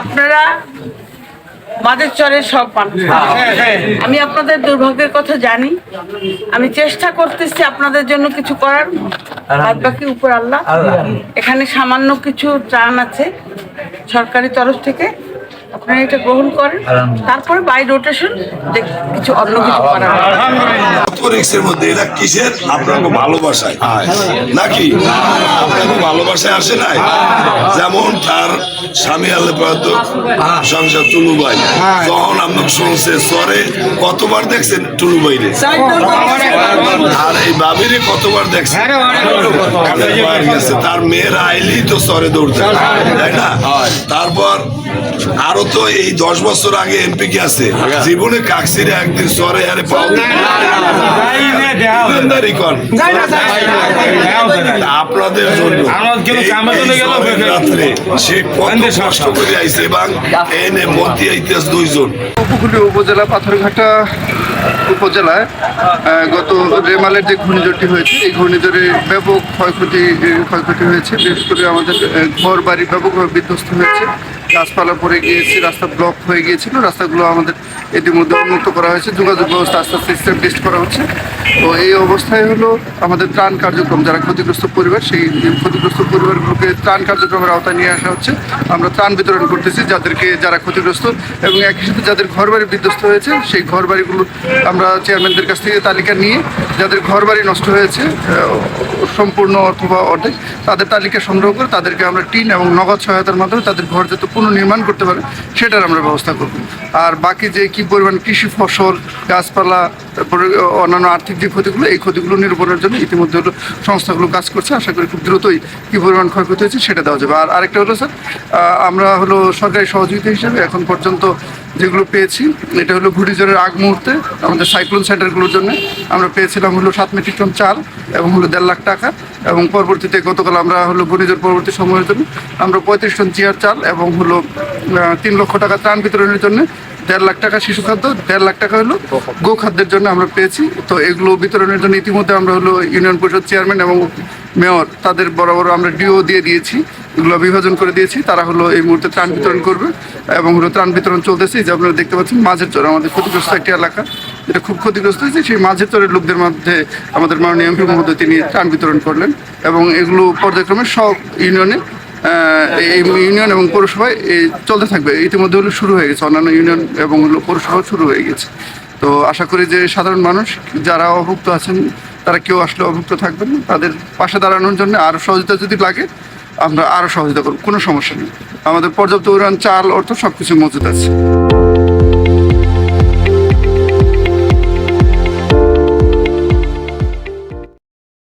আপনারা মাদের চরের সব মানুষ আমি আপনাদের দুর্ভাগ্যের কথা জানি। আমি চেষ্টা করতেছি আপনাদের জন্য কিছু করার। বাদ বাকি উপর আল্লাহ। এখানে সামান্য কিছু ত্রাণ আছে সরকারি তরফ থেকে। আপনারা এটা গ্রহণ করেন। তারপরে বাই রোটেশন কিছু অন্য কিছু করা হবে। রিক্সের মধ্যে এটা কিসের? আপনাকে ভালোবাসায়। নাকি? আপনাকে ভালোবাসায় আসে নাই? যেমন তার স্বামী আল্লাহ প্রয়াত সংসার টুলু ভাই যখন আপনাকে শুনছে সরে কতবার দেখছেন টুলু ভাইরে আর এই বাবিরে কতবার গেছে তার মেয়েরা আইলেই তো সরে দৌড়তে তাই না তারপর আরও তো এই দশ বছর আগে এমপি কে আছে জীবনে কাকসিরে একদিন সরে আরে পাও আপনাদের জন্য রাত্রে সে কত কষ্ট করে আইছে এবং এনে মতি আইতেছে দুইজন উপকূলীয় উপজেলা পাথরঘাটা উপজেলায় গত রেমালের যে ঘূর্ণিঝড়টি হয়েছে, এই ঘূর্ণিঝড়ে ব্যাপক ক্ষয়ক্ষতি ক্ষয়ক্ষতি হয়েছে। বিশেষ করে আমাদের ঘর বাড়ি ব্যাপকভাবে বিধ্বস্ত হয়েছে। গাছপালা পড়ে গিয়েছে, রাস্তা ব্লক হয়ে গিয়েছিল। রাস্তাগুলো আমাদের ইতিমধ্যে উন্নত করা হয়েছে, যোগাযোগ ব্যবস্থা আস্তে আস্তে স্টেবলিশ করা হচ্ছে। তো এই অবস্থায় হলো আমাদের ত্রাণ কার্যক্রম, যারা ক্ষতিগ্রস্ত পরিবার, সেই ক্ষতিগ্রস্ত পরিবারগুলোকে ত্রাণ কার্যক্রমের আওতায় নিয়ে আসা হচ্ছে। আমরা ত্রাণ বিতরণ করতেছি যাদেরকে, যারা ক্ষতিগ্রস্ত এবং একই সাথে যাদের ঘরবাড়ি বিধ্বস্ত হয়েছে, সেই ঘরবাড়িগুলো আমরা চেয়ারম্যানদের কাছ থেকে তালিকা নিয়ে, যাদের ঘরবাড়ি নষ্ট হয়েছে সম্পূর্ণ অথবা অর্ধেক, তাদের তালিকা সংগ্রহ করে তাদেরকে আমরা টিন এবং নগদ সহায়তার মাধ্যমে তাদের ঘর যাতে পুনর্নির্মাণ করতে পারে, সেটার আমরা ব্যবস্থা করব। আর বাকি যে কি পরিমাণ কৃষি ফসল, গাছপালা, তারপরে অন্যান্য আর্থিক যে ক্ষতিগুলো, এই ক্ষতিগুলো নিরূপণের জন্য ইতিমধ্যে হলো সংস্থাগুলো কাজ করছে। আশা করি খুব দ্রুতই কি পরিমাণ ক্ষয়ক্ষতি হয়েছে সেটা দেওয়া যাবে। আর আরেকটা হলো, স্যার আমরা হলো সরকারি সহযোগিতা হিসেবে এখন পর্যন্ত যেগুলো পেয়েছি, এটা হলো ঘূর্ণিঝড়ের আগ মুহূর্তে আমাদের সাইক্লোন সেন্টারগুলোর জন্য আমরা পেয়েছিলাম হলো সাত মেট্রিক টন চাল এবং হলো দেড় লাখ টাকা। এবং পরবর্তীতে গতকাল আমরা হলো ঘূর্ণিঝড় পরবর্তী সময়ের জন্য আমরা পঁয়ত্রিশ টন চেয়ার চাল এবং হলো তিন লক্ষ টাকা ত্রাণ বিতরণের জন্য দেড় লাখ টাকা শিশু খাদ্য, দেড় লাখ টাকা হলো গো খাদ্যের জন্য আমরা পেয়েছি। তো এগুলো বিতরণের জন্য ইতিমধ্যে আমরা হলো ইউনিয়ন পরিষদ চেয়ারম্যান এবং মেয়র, তাদের বড় বড় আমরা ডিও দিয়ে দিয়েছি। এগুলো বিভাজন করে দিয়েছি। তারা হলো এই মুহূর্তে ত্রাণ বিতরণ করবে এবং হলো ত্রাণ বিতরণ চলতেছে। যে আপনারা দেখতে পাচ্ছেন, মাঝের চর, আমাদের ক্ষতিগ্রস্ত একটি এলাকা। এটা খুব ক্ষতিগ্রস্ত হয়েছে। সেই মাঝের চরের লোকদের মধ্যে আমাদের মাননীয় এমপি মহোদয় তিনি ত্রাণ বিতরণ করলেন এবং এগুলো পর্যায়ক্রমে সব ইউনিয়নে এই ইউনিয়ন এবং পৌরসভায় চলতে থাকবে। ইতিমধ্যে হলো শুরু হয়ে গেছে। অন্যান্য ইউনিয়ন এবং হলো পৌরসভা শুরু হয়ে গেছে। তো আশা করি যে সাধারণ মানুষ, যারা অভুক্ত আছেন, তারা কেউ আসলে অভুক্ত থাকবেন তাদের পাশে দাঁড়ানোর জন্য আরও সহযোগিতা যদি লাগে, আমরা আরও সহযোগিতা করব। কোনো সমস্যা নেই। আমাদের পর্যাপ্ত পরিমাণ চাল, অর্থ সব কিছু মজুদ আছে।